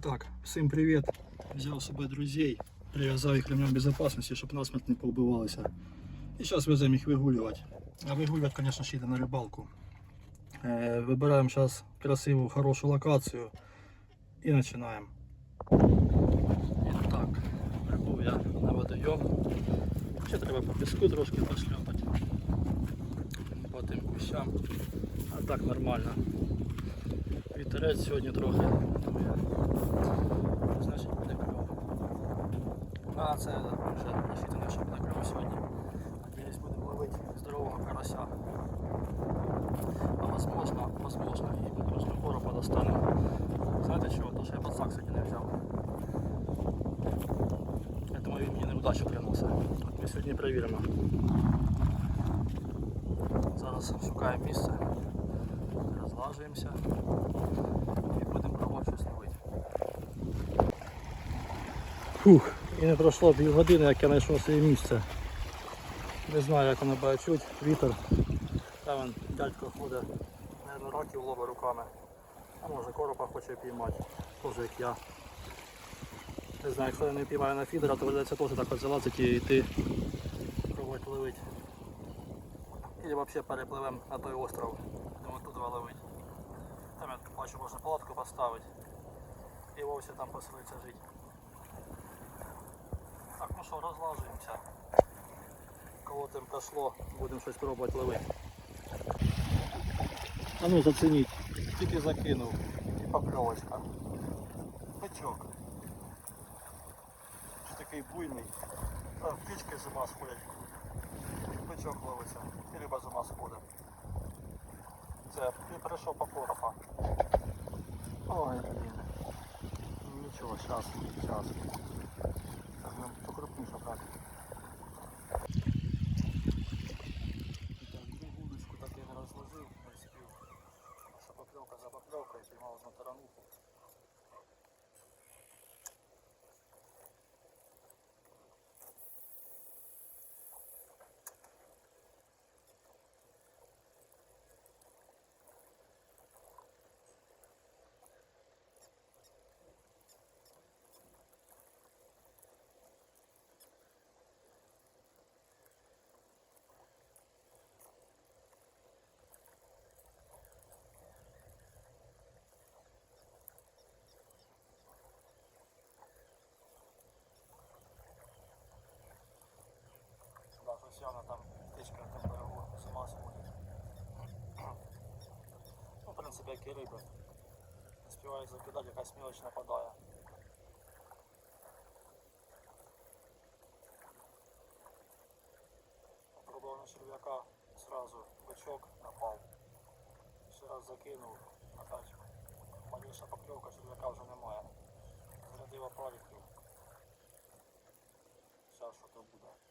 Так, всім привіт. Взяв себе друзей, прив'язав їх ремнем безпечності, щоб насмерть не повбивалися. І зараз веземо їх вигулювати. А вигулювати, звісно, ще йде на рибалку. Е, вибираємо зараз красиву, хорошу локацію і починаємо. І так, прибув я на водойом. Ще треба по піску трошки пошльопати. По тим кущам. А так нормально. Вітерець сьогодні трохи. дує. Значить буде кльово. А це вже насчитано, що буде кльово сьогодні. Надіюсь, будемо ловити здорового карася. А возможно, возможно, і потрошку коропа достанемо. Знаєте чого? Тому що я пацак сьогодні не взяв. Я думаю, він мені неудачу приносить. От ми сьогодні перевіримо. Зараз шукаємо місце, розлажуємося І будемо пробувати щось ловити. Фух, і не пройшло дві години, як я знайшов своє місце. Не знаю, як воно буде чуть, вітер. Там він, дядько ходить, наверное, раків ловить руками. А може коропа хоче піймати, теж як я. Не знаю, якщо я не піймаю на фідера, то придеться теж так залазити і йти пробувати ловити. Или вообще перепливемо на той остров, будемо туди ловити. Там я бачу, можна палатку поставити і вовсе там поселитися жити. Так, ну що, розлажуємося. Кого там пройшло, будемо щось пробувати ловити. А ну зацініть, тільки закинув і покльовочка. Що такий буйний. Там птички з ума сходять. Бичок ловиться. І риба з ума сходить. Це ти прийшов по коропа. Ой, блін. Ну, Нічого, зараз, зараз. Так, нам покрупніше брати. Так, цю вудочку так я не розложив, не спів. Що покльовка за покльовкою, піймав на тарануху. Да, щось явно там птичка на тому берегу з ума сходить. Ну, в принципі, як і риби. Не співають закидати, якась мілоч нападає. Попробував на черв'яка, сразу бичок напав. Ще раз закинув, опять маліша покльовка, черв'яка вже немає. Зарядила париків. Зараз що то буде.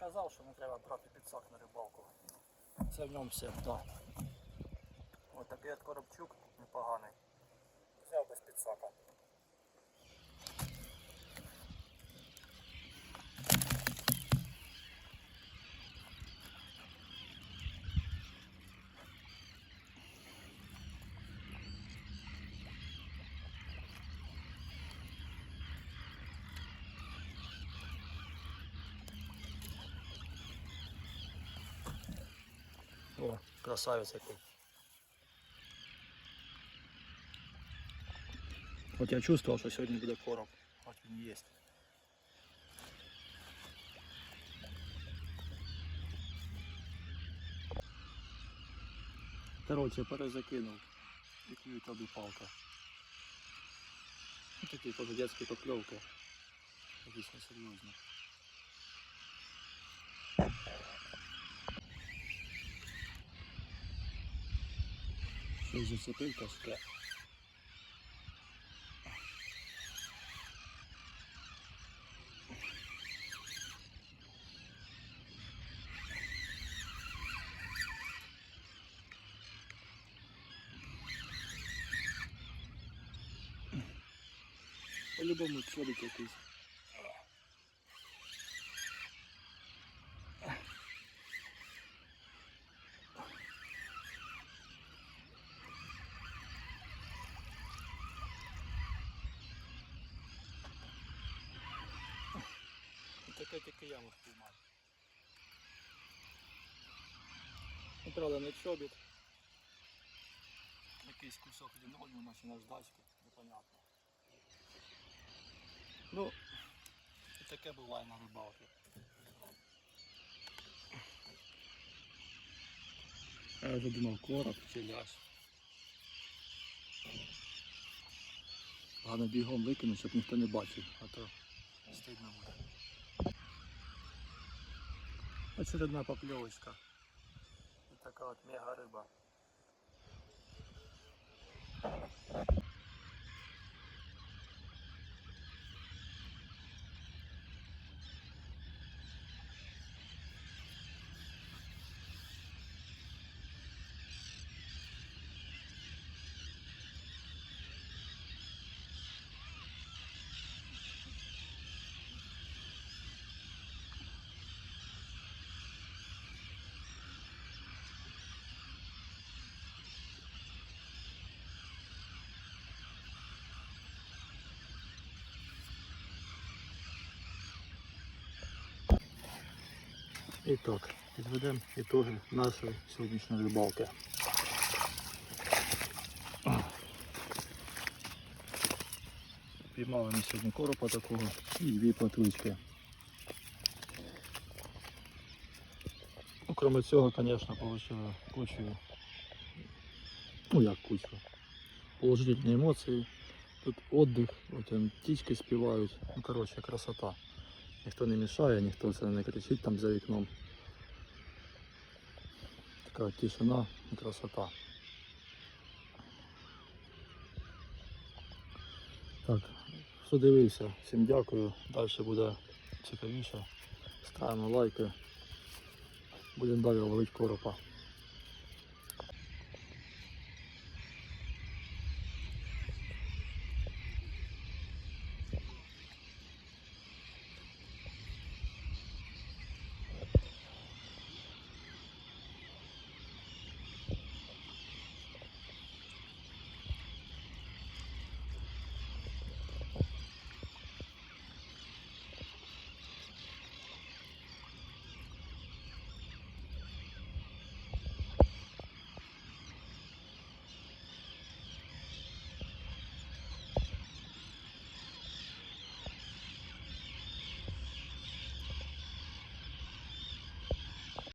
Казав, що не треба брати підсак на рибалку. Це в ньому все, так. Ось такий от коробчук непоганий. красавець який. От я чувствував, що сьогодні буде короб. От він є. Короче, перезакинув. І клює тобі палка. Ну, Такі теж детські покльовки. Якісь несерйозні. Щось зацепив тяжке. По-любому чоловік якийсь. Таке тільки я можу піймати. Правда, чобіт. Якийсь кусок лінолеума чи наждачки, непонятно. Ну, і таке буває на рибалці. Я вже думав короб чи ляж. Ладно, бігом викину, щоб ніхто не бачив, а то стидно буде. Очередна покльовочка. Ось така от мега риба. І так, підведемо ітоги нашої сьогоднішньої рибалки. Піймали ми сьогодні коропа такого і дві платвички. Ну, цього, звісно, отримали кучу, ну як кучу, положительні емоції. Тут отдых, от птички співають. Ну, коротше, красота. Ніхто не мішає, ніхто це не кричить там за вікном. Така тишина і красота. Так, хто дивився, всім дякую. Далі буде цікавіше. Ставимо лайки. Будемо далі ловити коропа.